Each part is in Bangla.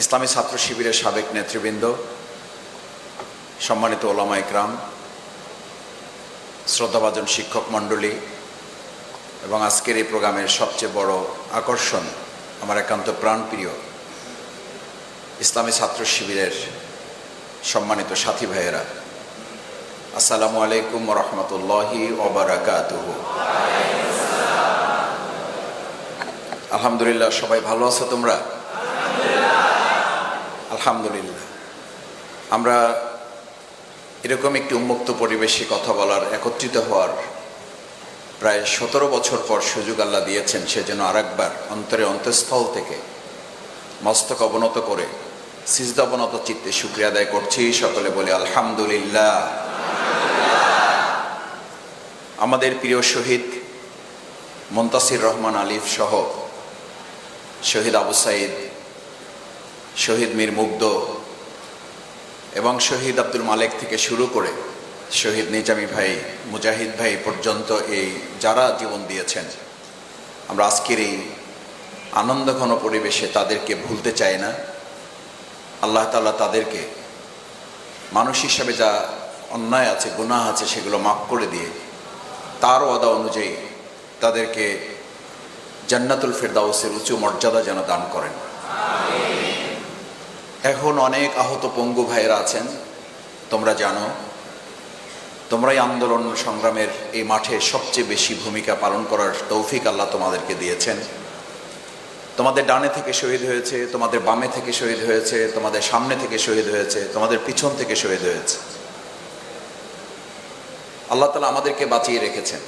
ইসলামী ছাত্র শিবিরের সাবেক নেতৃবৃন্দ, সম্মানিত ওলামা ইকরাম, শ্রদ্ধাভাজন শিক্ষক মণ্ডলী এবং আজকের এই প্রোগ্রামের সবচেয়ে বড় আকর্ষণ আমার একান্ত প্রাণপ্রিয় ইসলামী ছাত্র শিবিরের সম্মানিত সাথী ভাইয়েরা। আসসালামু আলাইকুম রহমতুল্লাহি ওবরাকাতুহ আলহামদুলিল্লাহ, সবাই ভালো আছো তোমরা? আলহামদুলিল্লাহ। আমরা এরকম একটি উন্মুক্ত পরিবেশে কথা বলার, একত্রিত হওয়ার প্রায় সতেরো বছর পর সুযোগ আল্লাহ দিয়েছেন সেজন্য আরেকবার অন্তরে অন্তঃস্থল থেকে মস্তক অবনত করে, সিজদা অবনত চিত্তে শুক্রিয়া আদায় করছি। সকলে বলে আলহামদুলিল্লাহ। আমাদের প্রিয় শহীদ মন্তাসির রহমান আলিফ সহ শহীদ আবু সাইদ শহীদ মীর মুগ্ধ এবং শহীদ আব্দুল মালেক থেকে শুরু করে শহীদ নিজামী ভাই, মুজাহিদ ভাই পর্যন্ত এই যারা জীবন দিয়েছেন, আমরা আজকের এই আনন্দঘন পরিবেশে তাদেরকে ভুলতে চাই না। আল্লাহ তাল্লাহ তাদেরকে মানুষ হিসাবে যা অন্যায় আছে, গুনাহ আছে, সেগুলো মাফ করে দিয়ে তার ওয়াদা অনুযায়ী তাদেরকে জান্নাতুল ফেরদাউসের উঁচু মর্যাদা যেন দান করেন। এখন অনেক আহত পঙ্গু ভাইয়েরা আছেন। তোমরা জানো, তোমরাই আন্দোলন সংগ্রামের এই মাঠে সবচেয়ে বেশি ভূমিকা পালন করার তৌফিক আল্লাহ তোমাদেরকে দিয়েছেন। তোমাদের ডানে থেকে শহীদ হয়েছে, তোমাদের বামে থেকে শহীদ হয়েছে, তোমাদের সামনে থেকে শহীদ হয়েছে, তোমাদের পিছন থেকে শহীদ হয়েছে। আল্লাহ তালা আমাদেরকে বাঁচিয়ে রেখেছেন।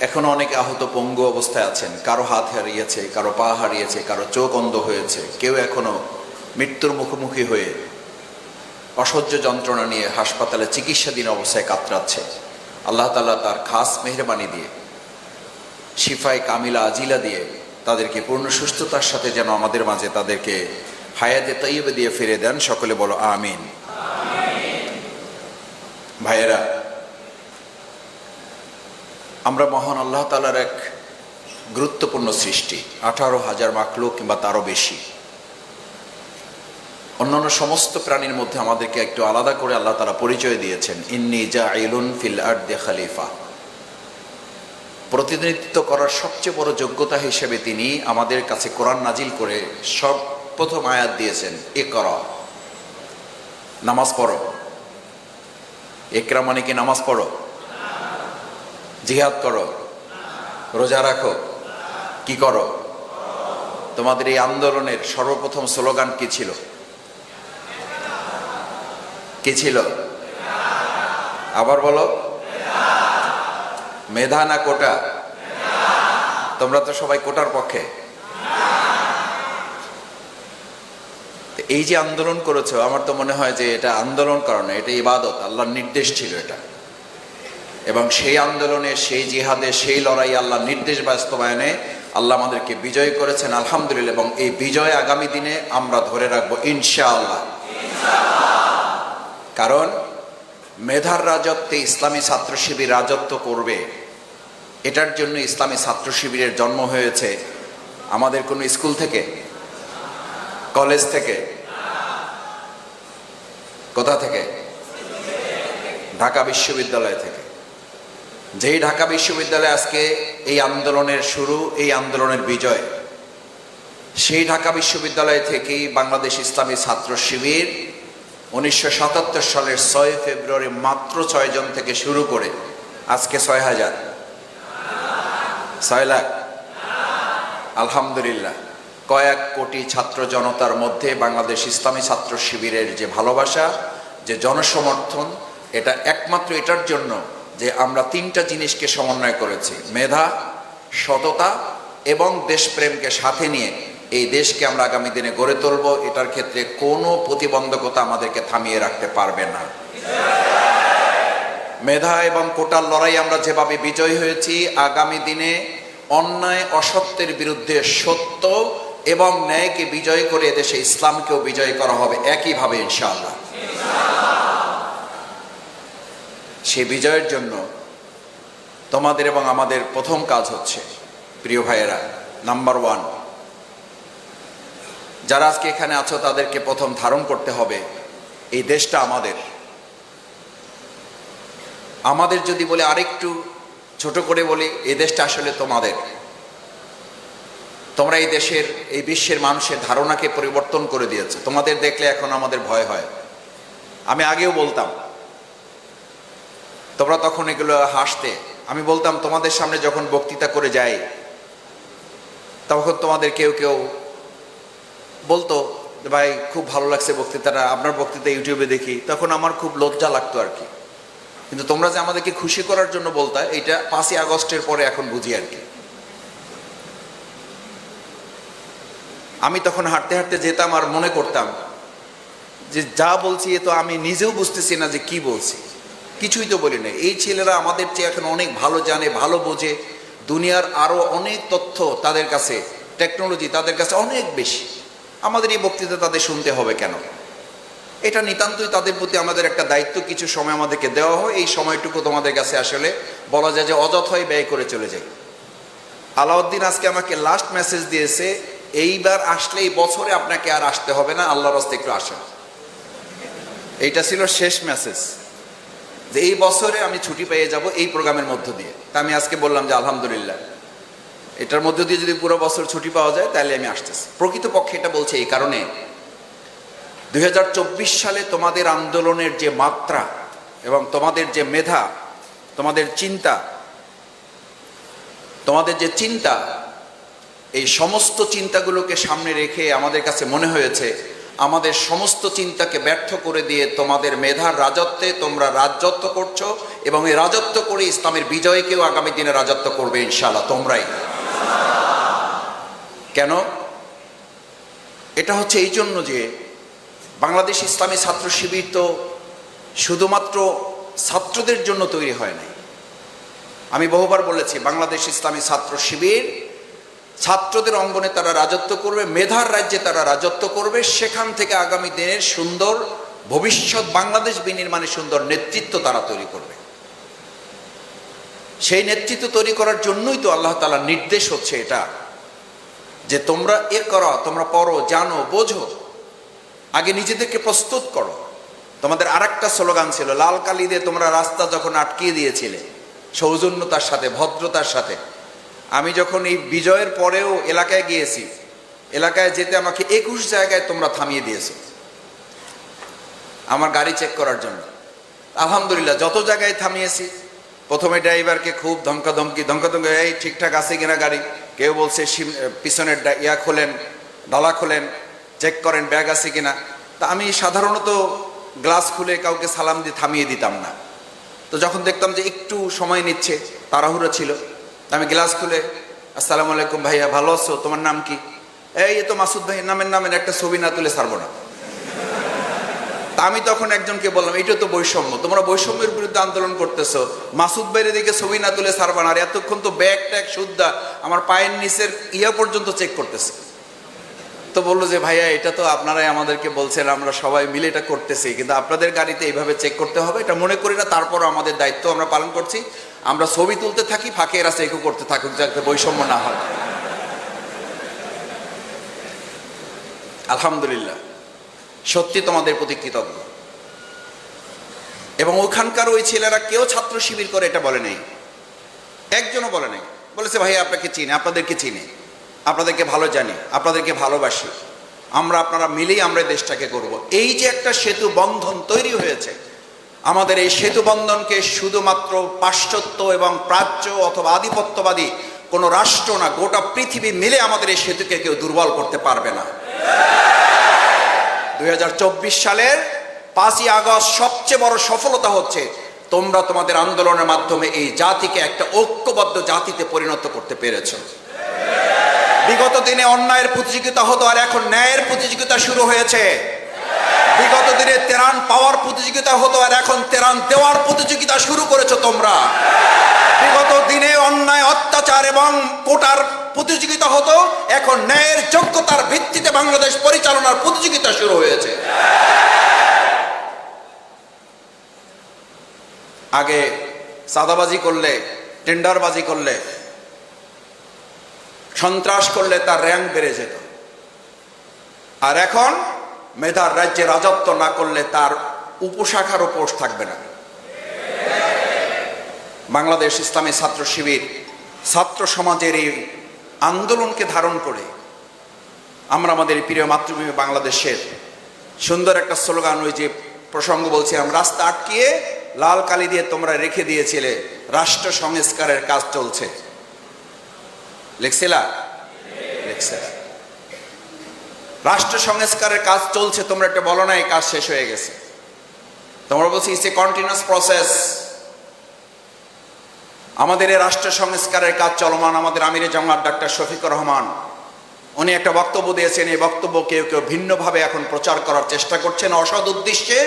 এখনও অনেক আহত পঙ্গু অবস্থায় আছেন। কারও হাত হারিয়েছে, কারও পা হারিয়েছে, কারও চোখ অন্ধ হয়েছে। কেউ এখনও মৃত্যুর মুখোমুখি হয়ে অসহ্য যন্ত্রণা নিয়ে হাসপাতালে চিকিৎসাধীন অবস্থায় কাতরাচ্ছে। আল্লাহ তালা তার খাস মেহরবানি দিয়ে শিফাই কামিলা আজিলা দিয়ে তাদেরকে পূর্ণ সুস্থতার সাথে যেন আমাদের মাঝে তাদেরকে হায়াতে তৈবে দিয়ে ফিরে দেন। সকলে বলো, আমিন। ভাইয়েরা আমরা মহান আল্লাহ তালার এক গুরুত্বপূর্ণ সৃষ্টি, আঠারো হাজার মাকলো কিংবা তারও বেশি। অন্যান্য সমস্ত প্রাণীর মধ্যে আমাদেরকে একটু আলাদা করে আল্লাহ তালা পরিচয় দিয়েছেন, ইন্নি জা ইলুন ফিল আর দে খালিফা। প্রতিনিধিত্ব করার সবচেয়ে বড় যোগ্যতা হিসেবে তিনি আমাদের কাছে কোরআন নাজিল করে সব প্রথম আয়াত দিয়েছেন এ কর নামাজ পড়ো। একরা মানে কি নামাজ পড়ো? জিহাদ করো, রোজা রাখো, কি করো? তোমাদের এই আন্দোলনের সর্বপ্রথম স্লোগান কি ছিল? কি ছিল? আবার বলো। মেধা না কোটা? তোমরা তো সবাই কোটার পক্ষে। এই যে আন্দোলন করেছ, আমার তো মনে হয় যে এটা আন্দোলন করা না এটা ইবাদত, আল্লাহর নির্দেশ ছিল এটা। এবং সেই আন্দোলনে সেই জিহাদে সেই লড়াই আল্লাহ নির্দেশ বাস্তবায়নে আল্লাহ আমাদেরকে বিজয় করেছেন আলহামদুলিল্লাহ। এবং এই বিজয় আগামী দিনে আমরা ধরে রাখব ইনশাআল্লাহ। কারণ মেধার রাজত্বে ইসলামী ছাত্র শিবির রাজত্ব করবে এটার জন্য ইসলামী ছাত্র শিবিরের জন্ম হয়েছে আমাদের কোনো স্কুল থেকে? কলেজ থেকে? কোথা থেকে? ঢাকা বিশ্ববিদ্যালয় থেকে। যেই ঢাকা বিশ্ববিদ্যালয়ে আজকে এই আন্দোলনের শুরু, এই আন্দোলনের বিজয়, সেই ঢাকা বিশ্ববিদ্যালয় থেকেই বাংলাদেশ ইসলামী ছাত্র শিবির উনিশশো সাতাত্তর সালের ছয় ফেব্রুয়ারি মাত্র ছয়জন থেকে শুরু করে আজকে ছয় হাজার। ছয় লাখ। আলহামদুলিল্লাহ। কয়েক কোটি ছাত্র জনতার মধ্যে বাংলাদেশ ইসলামী ছাত্র শিবিরের যে ভালোবাসা, যে জনসমর্থন, এটা একমাত্র এটার জন্য যে আমরা তিনটা জিনিসকে সমন্বয় করেছি, মেধা, সততা এবং দেশপ্রেমকে সাথে নিয়ে এই দেশকে আমরা আগামী দিনে গড়ে তুলব, এটার ক্ষেত্রে কোনো প্রতিবন্ধকতা আমাদেরকে থামিয়ে রাখতে পারবে না। মেধা এবং কোটার লড়াই আমরা যেভাবে বিজয় হয়েছি, আগামী দিনে অন্যায়, অসত্যের বিরুদ্ধে সত্য এবং ন্যায়কে বিজয় করে এদেশে ইসলামকেও বিজয় করা হবে একইভাবে ইনশাআল্লাহ। সে বিজয়ের জন্য তোমাদের এবং আমাদের প্রথম কাজ হচ্ছে, প্রিয় ভাইয়েরা, নাম্বার ওয়ান, যারা আজকে এখানে আছো তাদেরকে প্রথম ধারণ করতে হবে, এই দেশটা আমাদের। আমাদের যদি বলে আরেকটু ছোট করে বলি এই দেশটা আসলে তোমাদের। তোমরা এই দেশের, এই বিশ্বের মানুষের ধারণাকে পরিবর্তন করে দিয়েছে। তোমাদের দেখলে এখন আমাদের ভয় হয়। আমি আগেও বলতাম তোমরা তখন এগুলো হাসতে। আমি বলতাম, তোমাদের সামনে যখন বক্তৃতা করে যাই, তখন তোমাদের কেউ কেউ বলতো, ভাই, খুব ভালো লাগছে বক্তৃতাটা, আপনার বক্তৃতা ইউটিউবে দেখি। তখন আমার খুব লজ্জা লাগতো আর কি। কিন্তু তোমরা যে আমাদেরকে খুশি করার জন্য বলতা এটা পাঁচই আগস্টের পরে এখন বুঝি আর কি। আমি তখন হাঁটতে হাঁটতে যেতাম আর মনে করতাম যে যা বলছি এ তো আমি নিজেও বুঝতেছি না যে কি বলছি। কিছুই তো বলি না এই ছেলেরা আমাদের চেয়ে এখন অনেক ভালো জানে, ভালো বোঝে। দুনিয়ার আরও অনেক তথ্য তাদের কাছে টেকনোলজি তাদের কাছে অনেক বেশি। আমাদের এই বক্তৃতা তাদের শুনতে হবে কেন? এটা নিতান্তই তাদের প্রতি আমাদের একটা দায়িত্ব, কিছু সময় আমাদেরকে দেওয়া হয়। এই সময়টুকু তোমাদের কাছে আসলে বলা যায় যে অযথাই ব্যয় করে চলে যায় আলাউদ্দিন আজকে আমাকে লাস্ট মেসেজ দিয়েছে, এইবার আসলে এই বছরে আপনাকে আর আসতে হবে না, আল্লাহর রাস্তে একটু আসেন। এইটা ছিল শেষ মেসেজ যে এই বছরে আমি ছুটি পেয়ে যাব এই প্রোগ্রামের মধ্য দিয়ে। তা আমি আজকে বললাম যে আলহামদুলিল্লাহ। এটার মধ্য দিয়ে যদি পুরো বছর ছুটি পাওয়া যায়, তাহলে আমি আসতেছি। প্রকৃতপক্ষে এটা বলছে এই কারণে। দুই হাজার চব্বিশ সালে তোমাদের আন্দোলনের যে মাত্রা এবং তোমাদের যে মেধা, তোমাদের চিন্তা, তোমাদের যে চিন্তা, এই সমস্ত চিন্তাগুলোকে সামনে রেখে আমাদের কাছে মনে হয়েছে আমাদের সমস্ত চিন্তাকে ব্যর্থ করে দিয়ে তোমাদের মেধার রাজত্বে তোমরা রাজত্ব করছ এবং এই রাজত্ব করে ইসলামের বিজয়কেও আগামী দিনে রাজত্ব করবে ইনশাল্লাহ তোমরাই। কেন? এটা হচ্ছে এই জন্য যে বাংলাদেশ ইসলামী ছাত্র শিবির তো শুধুমাত্র ছাত্রদের জন্য তৈরি হয় নাই। আমি বহুবার বলেছি, বাংলাদেশ ইসলামী ছাত্র শিবির ছাত্রদের অঙ্গনে তারা রাজত্ব করবে, মেধার রাজ্যে তারা রাজত্ব করবে। সেখান থেকে আগামী দিনের সুন্দর ভবিষ্যৎ বাংলাদেশ বিনির্মাণে সুন্দর নেতৃত্ব তারা তৈরি করবে। সেই নেতৃত্ব তৈরি করার জন্যই তো আল্লাহ তালা নির্দেশ হচ্ছে এটা, যে তোমরা এ করো, তোমরা পড়ো, জানো, বোঝো। আগে নিজেদেরকে প্রস্তুত করো। তোমাদের আর একটা স্লোগান ছিল, লাল কালি দিয়ে তোমরা রাস্তা যখন আটকিয়ে দিয়েছিলে, সৌজন্যতার সাথে, ভদ্রতার সাথে আমি যখন এই বিজয়ের পরেও এলাকায় গিয়েছি, এলাকায় যেতে আমাকে একুশ জায়গায় তোমরা থামিয়ে দিয়েছ। আমার গাড়ি চেক করার জন্য। আলহামদুলিল্লাহ, যত জায়গায় থামিয়েছি, প্রথমে ড্রাইভারকে খুব ধমকা ধমকি ধমকা ধমকি এই, ঠিকঠাক আছে কিনা গাড়ি? কেউ বলছে পিছনের ইয়া খোলেন, ডালা খোলেন চেক করেন, ব্যাগ আছে কিনা? তা আমি সাধারণত গ্লাস খুলে কাউকে সালাম দিয়ে থামিয়ে দিতাম না। তো যখন দেখতাম যে একটু সময় নিচ্ছে, তাড়াহুড়ো ছিল আমি গ্লাস খুলে, আসসালাম আলাইকুম ভাইয়া, ভালো আছো? তোমার নাম কি? এই তো মাসুদ ভাই, নামের নামের একটা ছবি না তুলে ছাড়বো না। তা আমি তখন একজনকে বললাম এটা তো বৈষম্য, তোমরা বৈষম্যের বিরুদ্ধে আন্দোলন করতেছো। মাসুদ ভাইয়ের দিকে ছবি না তুলে ছাড়বা না, আর এতক্ষণ তো ব্যাগ ট্যাগ সুদ্ধা আমার পায়ের নিচের ইয়া পর্যন্ত চেক করতেছে। তো বলল যে, ভাইয়া, এটা তো আপনারাই আমাদেরকে বলছেন, আমরা সবাই মিলে এটা করতেছি। কিন্তু আপনাদের গাড়িতে এইভাবে চেক করতে হবে। এটা মনে করি না তারপর আমাদের দায়িত্ব আমরা পালন করছি। আমরা ছবি তুলতে থাকি, ফাঁকে এরা চেকও করতে থাকুক, যাতে বৈষম্য না হয়। আলহামদুলিল্লাহ, সত্যি তোমাদের প্রতি কৃতজ্ঞ। এবং ওখানকার ওই ছেলেরা কেউ ছাত্র শিবির করে এটা বলে নাই। একজনও বলে নাই। বলেছে ভাই আপনাকে চিনে, আপনাদেরকে চিনি। আপনাদেরকে ভালো জানি, আপনাদেরকে ভালোবাসি। আমরা, আপনারা মিলেই আমরা দেশটাকে করব। এই যে একটা সেতু বন্ধন তৈরি হয়েছে, আমাদের এই সেতু বন্ধনকে শুধুমাত্র পাশ্চাত্য এবং প্রাচ্য অথবা আধিপত্যবাদী কোনো রাষ্ট্র না, গোটা পৃথিবী মিলে আমাদের এই সেতুকে কেউ দুর্বল করতে পারবে না। দু হাজার চব্বিশ সালের পাঁচই আগস্ট সবচেয়ে বড় সফলতা হচ্ছে, তোমরা তোমাদের আন্দোলনের মাধ্যমে এই জাতিকে একটা ঐক্যবদ্ধ জাতিতে পরিণত করতে পেরেছ। বিগত দিনে অন্যায়ের প্রতিযোগিতা হতো আর এখন ন্যায়ের প্রতিযোগিতা শুরু হয়েছে। বিগত দিনে তেরান পাওয়ার প্রতিযোগিতা হতো আর এখন তেরান দেওয়ার প্রতিযোগিতা শুরু করেছ তোমরা। বিগত দিনে অন্যায়, অত্যাচার এবং কোটার প্রতিযোগিতা হতো, এখন ন্যায়ের যোগ্যতার ভিত্তিতে বাংলাদেশ পরিচালনার প্রতিযোগিতা শুরু হয়েছে। আগে সাদাবাজি করলে, টেন্ডারবাজি করলে সন্ত্রাস করলে তার র্যাঙ্ক বেড়ে যেত। আর এখন মেধার রাজ্যে রাজত্ব না করলে তার উপশাখারও পোস্ট থাকবে না। বাংলাদেশ ইসলামী ছাত্র শিবির ছাত্র সমাজের এই আন্দোলনকে ধারণ করে আমরা আমাদের প্রিয় মাতৃভূমি বাংলাদেশের সুন্দর একটা স্লোগান, ওই যে প্রসঙ্গ বলছিলাম রাস্তা আটকিয়ে লাল কালি দিয়ে তোমরা রেখে দিয়েছিলে, রাষ্ট্র সংস্কারের কাজ চলছে। লিখছিলা লিখছে রাষ্ট্র সংস্কারের কাজ চলছে, তোমরা একটা বলো না, এই কাজ শেষ হয়ে গেছে। তোমরা বলছি ইটস এ কন্টিনিউয়াস প্রসেস আমাদের এই রাষ্ট্র সংস্কারের কাজ চলমান, আমাদের আমিরে জামাত ডাক্তার শফিকুর রহমান, উনি একটা বক্তব্য দিয়েছেন, এই বক্তব্য কেউ কেউ ভিন্নভাবে এখন প্রচার করার চেষ্টা করছেন, অসৎ উদ্দেশ্যে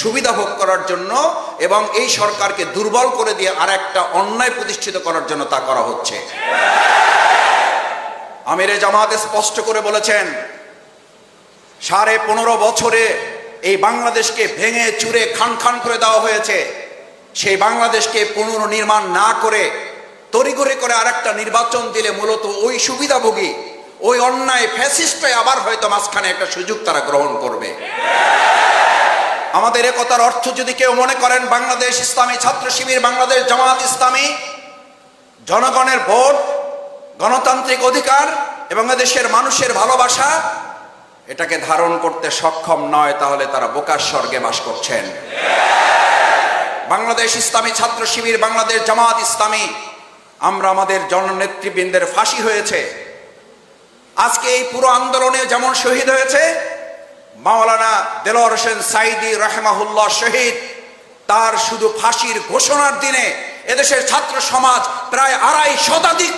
সুবিধা ভোগ করার জন্য, এবং এই সরকারকে দুর্বল করে দিয়ে আর একটা অন্যায় প্রতিষ্ঠিত করার জন্য তা করা হচ্ছে। আমিরে জামাত স্পষ্ট করে বলেছেন, সাড়ে পনেরো বছরে এই বাংলাদেশকে ভেঙে চুরে খান খান করে দেওয়া হয়েছে। সেই বাংলাদেশকে পুনর্নির্মাণ না করে, তড়িঘড়ি করে আরেকটা নির্বাচন দিলে মূলত ওই সুবিধাভোগী, ওই অন্যায় ফ্যাসিস্টে আবার হয়তো মাঝখানে একটা সুযোগ তারা গ্রহণ করবে। আমাদের একতার অর্থ যদি কেউ মনে করেন, বাংলাদেশ ইসলামী ছাত্র শিবির, বাংলাদেশ জামাত ইসলামী, জনগণের ভোট গণতান্ত্রিক অধিকার এবং দেশের মানুষের ভালোবাসা, এটাকে ধারণ করতে সক্ষম নয়, তাহলে তারা বোকার স্বর্গে বাস করছেন। বাংলাদেশ ইসলামী ছাত্র শিবির, বাংলাদেশ জামাত ইসলামী, আমরা আমাদের জননেতৃবৃন্দের ফাঁসি হয়েছে। আজকে এই পুরো আন্দোলনে যেমন শহীদ হয়েছে, মাওলানা দেলোয়ার হোসেন সাইদি রাহেমাহুল্লাহ শহীদ, তার শুধু ফাঁসির ঘোষণার দিনে এদেশের ছাত্র সমাজ প্রায় আড়াই শতাধিক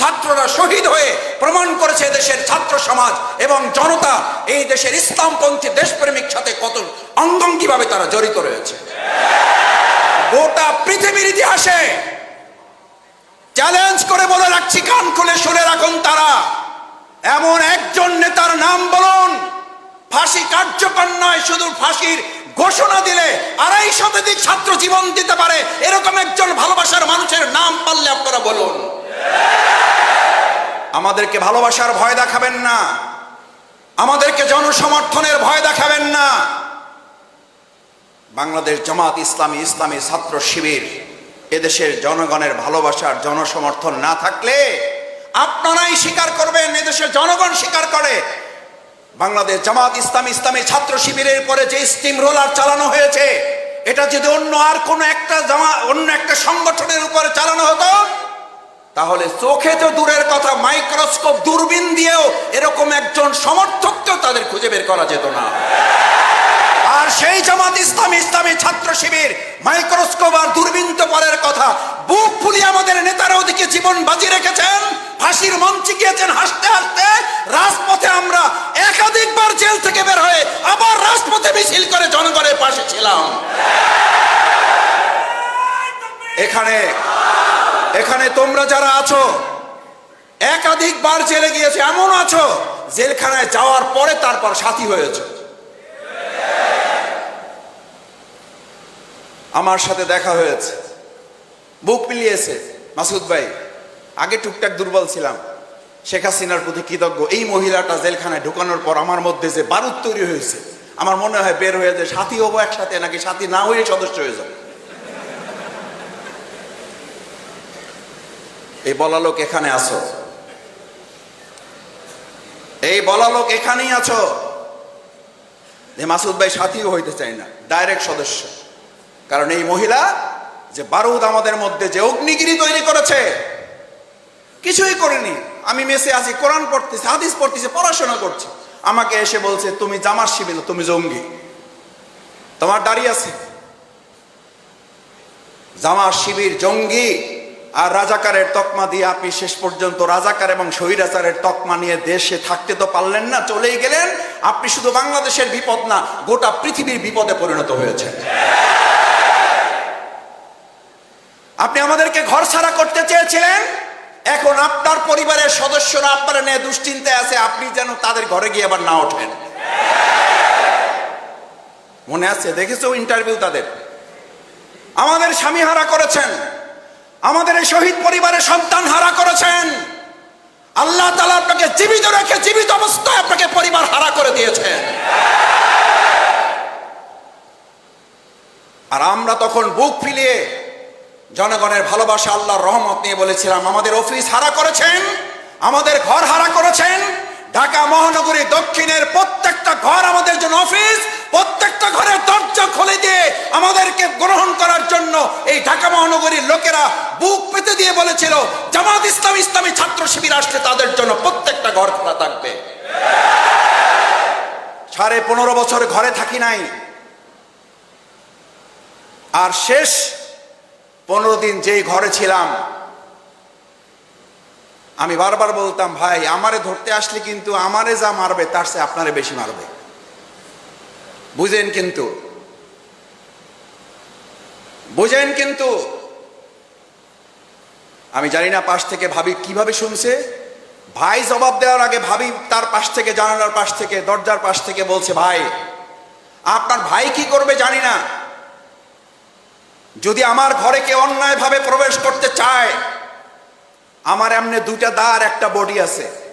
ছাত্ররা শহীদ হয়ে প্রমাণ করেছে দেশের ছাত্র সমাজ এবং জনতা এই দেশের ইসলামপন্থী দেশপ্রেমিক সাথে কত অঙ্গঙ্গিভাবে তারা জড়িত রয়েছে। গোটা পৃথিবীর ইতিহাসে চ্যালেঞ্জ করে বলে রাখছি, কান খুলে শুনে রাখুন তারা। এমন একজন নেতার নাম বলুন, ফাঁসি কার্যকর নয়, শুধু ফাঁসির ঘোষণা দিলে আড়াই শতাধিক ছাত্র জীবন দিতে পারে, এরকম একজন ভালোবাসার মানুষের নাম পারলে আপনারা বলুন। আমাদেরকে ভালোবাসার ভয় দেখাবেন না। আমাদেরকে জনসমর্থনের ভয় দেখাবেন না। বাংলাদেশ জামাত ইসলামী ইসলামী ছাত্র শিবির এদেশের জনগণের ভালোবাসার জনসমর্থন না থাকলে আপনারাই স্বীকার করবেন, এদেশের জনগণ স্বীকার করে। বাংলাদেশ জামাত ইসলামী ইসলামী ছাত্র শিবিরের পরে যে স্টিম রোলার চালানো হয়েছে, এটা যদি অন্য আর কোনো একটা জামা অন্য একটা সংগঠনের উপরে চালানো হতো তাহলে চোখে তো দূরের কথা, মাইক্রোস্কোপ দূরবীন দিয়েও এরকম একজন সমর্থককেও তাদের খুঁজে বের করা যেত না। আর সেই জামাত ইসলামী ইসলামী ছাত্র শিবির, মাইক্রোস্কোপ আর দূরবীন তো পরের কথা, বুক ফুলিয়ে আমাদের নেতারা ওদিকে জীবন বাজি রেখেছেন, ফাঁসির মঞ্চে গিয়েছেন, হাসতে হাসতে রাজপথে আমরা একাধিকবার জেল থেকে বের হয়ে আবার রাজপথে মিছিল করে জনগণের পাশে ছিলাম। এখানে এখানে তোমরা যারা আছো, একাধিকবার জেলে গিয়েছে, এমন আছো, জেলখানায় যাওয়ার পরে তারপর সাথী হয়েছে। আমার সাথে দেখা হয়েছে। বুক মিলিয়েছে, মাসুদ ভাই। আগে টুকটাক দুর্বল ছিলাম। শেখ হাসিনার প্রতি কৃতজ্ঞ। এই মহিলাটা জেলখানায় ঢুকানোর পর আমার মধ্যে যে বারুদ তৈরি হয়েছে, আমার মনে হয় বের হয়ে যে সাথী হব একসাথে, নাকি সাথী না হয়ে সদস্য হয়ে যাব। এই বলা লোক এখানে আছো। এই বলা লোক এখানেই আছো। যে মাসুদ ভাই সাথীও হইতে চাই না, ডাইরেক্ট সদস্য। কারণ এই মহিলা যে বারুদ আমাদের মধ্যে যে অগ্নিগিরি তৈরি করেছে, কিছুই করেনি। আমি মেসে আছি, কোরআন পড়তেছি, হাদিস পড়তেছি, পড়াশোনা করছি। আমাকে এসে বলছে, তুমি জামার শিবির, তুমি জঙ্গি। তোমার দাঁড়িয়ে আছে? জামার শিবির, জঙ্গি। আর রাজাকারের তকমা দিয়ে আপনি শেষ পর্যন্ত রাজাকার এবং স্বৈরাচারের তকমা নিয়ে দেশে থাকতে তো পারলেন না, চলেই গেলেন। আপনি শুধু বাংলাদেশের বিপদ না, গোটা পৃথিবীর বিপদে পরিণত হয়েছে আপনি আমাদেরকে ঘর ছাড়া করতে চেয়েছিলেন? এখন আপনার পরিবারের সদস্যরা আপনার নিয়ে দুশ্চিন্তায় আছে, আপনি যেন তাদের ঘরে গিয়ে আবার না ওঠেন। মনে আছে? দেখেছ ইন্টারভিউ তাদের? আমাদের স্বামী হারা করেছেন। আমাদের এই শহীদ পরিবারের সন্তান হারা করেছেন। আল্লাহ তালা আপনাকে জীবিত রেখে জীবিত অবস্থায় আপনাকে পরিবার হারা করে দিয়েছে আর আমরা তখন বুক ফিলিয়ে জনগণের ভালোবাসা, আল্লাহর রহমত নিয়ে বলেছিলাম, আমাদের অফিস হারা করেছেন, আমাদের ঘর হারা করেছেন। ঢাকা মহানগরী দক্ষিণের প্রত্যেকটা ঘর আমাদের জন্য অফিস প্রত্যেকটা ঘরের দরজা খুলে দিয়ে আমাদেরকে গ্রহণ করার জন্য এই ঢাকা মহানগরীর লোকেরা বুক পেতে দিয়ে বলেছিল, জামাত ইসলাম, ইসলামী ছাত্র শিবির আসলে তাদের জন্য প্রত্যেকটা ঘর খোলা থাকবে। সাড়ে পনেরো বছর ঘরে থাকি নাই। আর শেষ পনেরো দিন যেই ঘরে ছিলাম, আমি বারবার বলতাম, ভাই, আমারে ধরতে আসলে কিন্তু আমারে যা মারবে, তার চেয়ে আপনারে বেশি মারবে। বুঝেন কিন্তু। বুঝেন কিন্তু। আমি জানি না পাশ থেকে ভাবি কীভাবে শুনছে। ভাই জবাব দেওয়ার আগে ভাবি তার পাশ থেকে, জানালার পাশ থেকে, দরজার পাশ থেকে বলছে, ভাই, আপনার ভাই কি করবে জানি না। যদি আমার ঘরে কেউ অন্যায়ভাবে প্রবেশ করতে চায়, আমার এমনি দুইটা দা আর একটা বডি আছে।